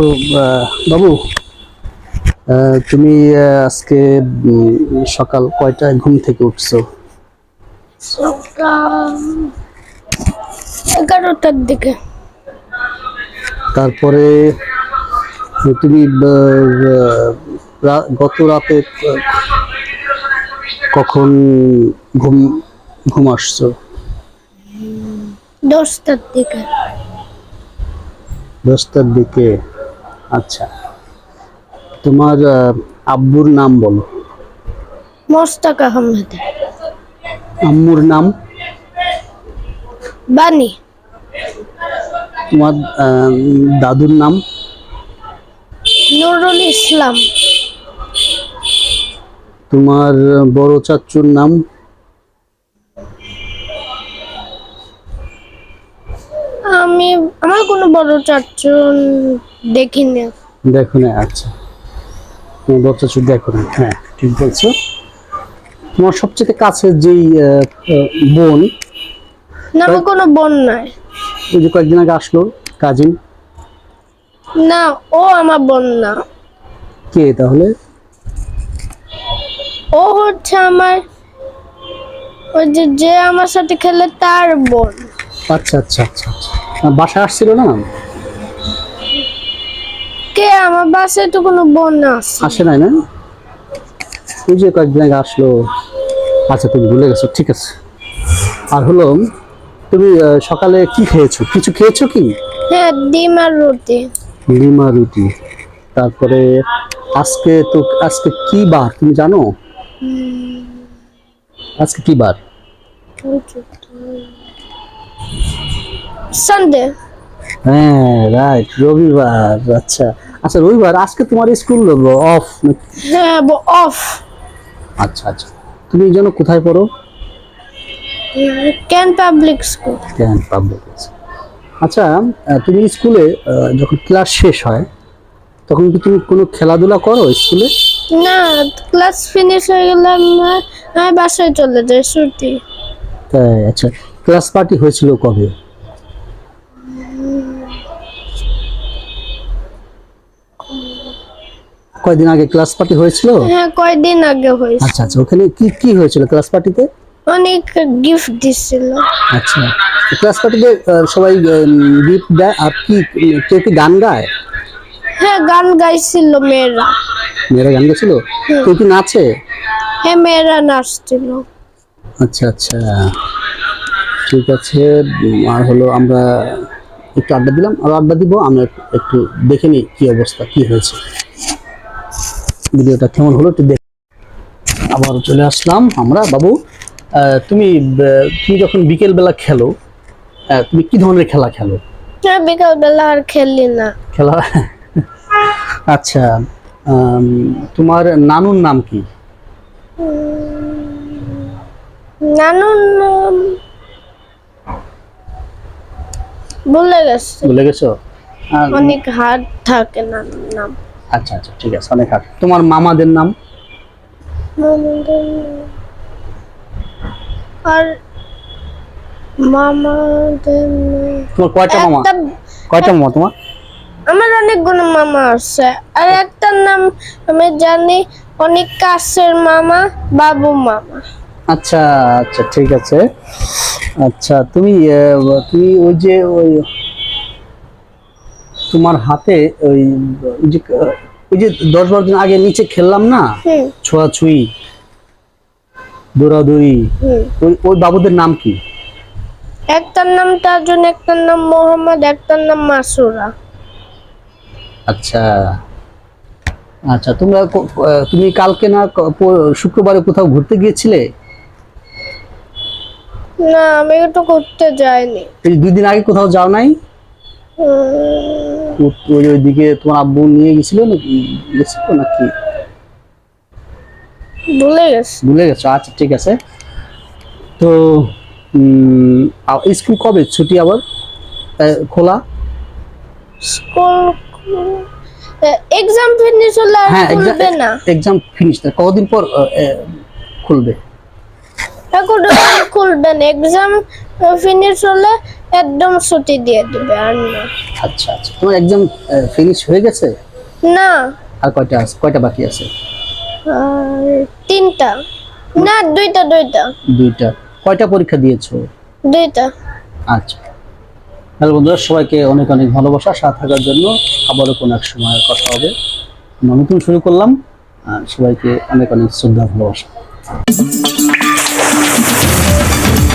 তো বাবু তুমি আজকে সকাল কয়টায় ঘুম থেকে উঠছো? এগারোটার দিকে। তারপরে তুমি গত রাতে কখন ঘুম ঘুম আসছো? দশটার দিকে। দশটার দিকে। আচ্ছা। তোমার আব্বুর নাম বলো। মোস্তাক আহমেদ। আম্মুর নাম? বানি। তোমার দাদুর নাম? নুরুল ইসলাম। তোমার বড় চাচুর নাম? আমি আমার কোনো বড় চাচু দেখিনি। দেখো না আচ্ছা। বড় চাচুর দেখো না হ্যাঁ ঠিক বলছো। তোমার সবচেয়ে কাছের যেই বোন না আমার কোনো বোন নাই। ওই যে কয়েকদিন আগে আসলো কাজিন। না ও আমার বোন না। কে তাহলে? ও হচ্ছে আমার ওই যে যে আমার সাথে খেলে তার বোন। আচ্ছা আচ্ছা আচ্ছা আচ্ছা। বাসায় আসছিল না? আমার বাসায় তো কোনো বোন আছে। আসে নাই না? ওই যে কয়েকদিন আগে আসলো। আচ্ছা তুমি ভুলে গেছো ঠিক আছে। আর হলো তুমি সকালে কি খেয়েছো? কিছু খেয়েছো কি? হ্যাঁ ডিম আর রুটি। লিমা রুটি। তারপরে আজকে তো আজকে কি বার তুমি জানো? আজকে কি বার? সানডে। হ্যাঁ রাইট রবিবার আচ্ছা। আচ্ছা রবিবার আজকে তোমার স্কুল অফ হ্যাঁ অফ আচ্ছা আচ্ছা। তুমি যেন কোথায় পড়ো? ক্যান পাবলিক স্কুল ক্যান পাবলিক আচ্ছা তুমি স্কুলে যখন ক্লাস শেষ হয় তখন কি তুমি কোনো খেলাধুলা করো স্কুলে না ক্লাস ফিনিশ হয়ে গেলে আমি- আমি বাসায় চলে যাই ছুটি। তাই আচ্ছা। ক্লাস পার্টি হয়েছিল কবে? কয়দিন আগে ক্লাস পার্টি হয়েছিল? হ্যাঁ কয়দিন আগে হয়েছে। আচ্ছা আচ্ছা ওখানে কি কি হয়েছিল ক্লাস পার্টিতে? অনেক গিফট দিছিল। আচ্ছা ক্লাস পার্টিতে সবাই গিফট দেয় আর কি কেউ কি গান গায়? হ্যাঁ গান গাইছিল মেয়েরা। মেয়েরা গান গেছিল কেউ কি নাচে? হ্যাঁ মেয়েরা নাচছিল। আচ্ছা আচ্ছা ঠিক আছে আর হলো আমরা একটু আড্ডা দিলাম আর আড্ডা দিব আমরা একটু দেখে নিই কি অবস্থা কি হয়েছে। ভিডিওটা কেমন হলো একটু দেখ আবার চলে আসলাম আমরা। বাবু তুমি তুমি যখন বিকেল বেলা খেলো তুমি কি ধরনের খেলা খেলো? হ্যাঁ বিকালবেলা আর খেলি না। খেলা? আচ্ছা তোমার নানুর নাম কি? নানুর নাম ভুলে গেছে। বলে গেছো? অনেক হাত থাকে নানুর নাম। আচ্ছা আচ্ছা ঠিক আছে অনেক হাট তোমার মামাদের নাম? আর মামাদের তোমার কয়টা মামা? কয়টা মামা তোমার? আমার অনেকগুলো মামা আছে। আর একটার নাম আমি জানি অনেক কাছের মামা বাবু মামা। আচ্ছা আচ্ছা ঠিক আছে। আচ্ছা তুমি তুমি ওই যে ওই তোমার হাতে ওই ওই যে ওই যে দশ বারো দিন আগে নিচে খেললাম না? ছোঁয়াছুঁই দৌড়াদৌড়ি ওই ওই বাবুদের নাম কি? একটার নাম তাজুন একটার নাম মোহাম্মদ একটার নাম মাসুরা। আচ্ছা। আচ্ছা তোমরা তুমি কালকে না শুক্রবারে কোথাও ঘুরতে গিয়েছিলে? না আমি তো করতে যাইনি। দুই দিন আগে কোথাও যাও নাই? ওই ওইদিকে তোমার আব্বু নিয়ে গেছিল নাকি? গেছিল নাকি? ভুলে গেছি। ভুলে গেছো? আচ্ছা ঠিক আছে। তো স্কুল কবে? ছুটি আবার? খোলা? স্কুল এক্সাম ফিনিশ হলে হ্যাঁ এক্সাম ফিনিশ কতদিন পর খুলবে? এখন আর খুলবে না। এক্সাম ফিনিশ হলে একদম ছুটি দিয়ে দিবে আর না। আচ্ছা আচ্ছা। তোমার এক্সাম ফিনিশ হয়ে গেছে? না। আর কয়টা আছে কয়টা বাকি আছে? তিনটা। না দুইটা দুইটা। দুইটা। কয়টা পরীক্ষা দিয়েছ? দুইটা। আচ্ছা। তাহলে বন্ধুরা সবাইকে অনেক অনেক ভালোবাসা সাথ থাকার জন্য আবারও কোনো এক সময় কথা হবে। নতুন শুরু করলাম। সবাইকে অনেক অনেক শ্রদ্ধা ভালোবাসা। すごい!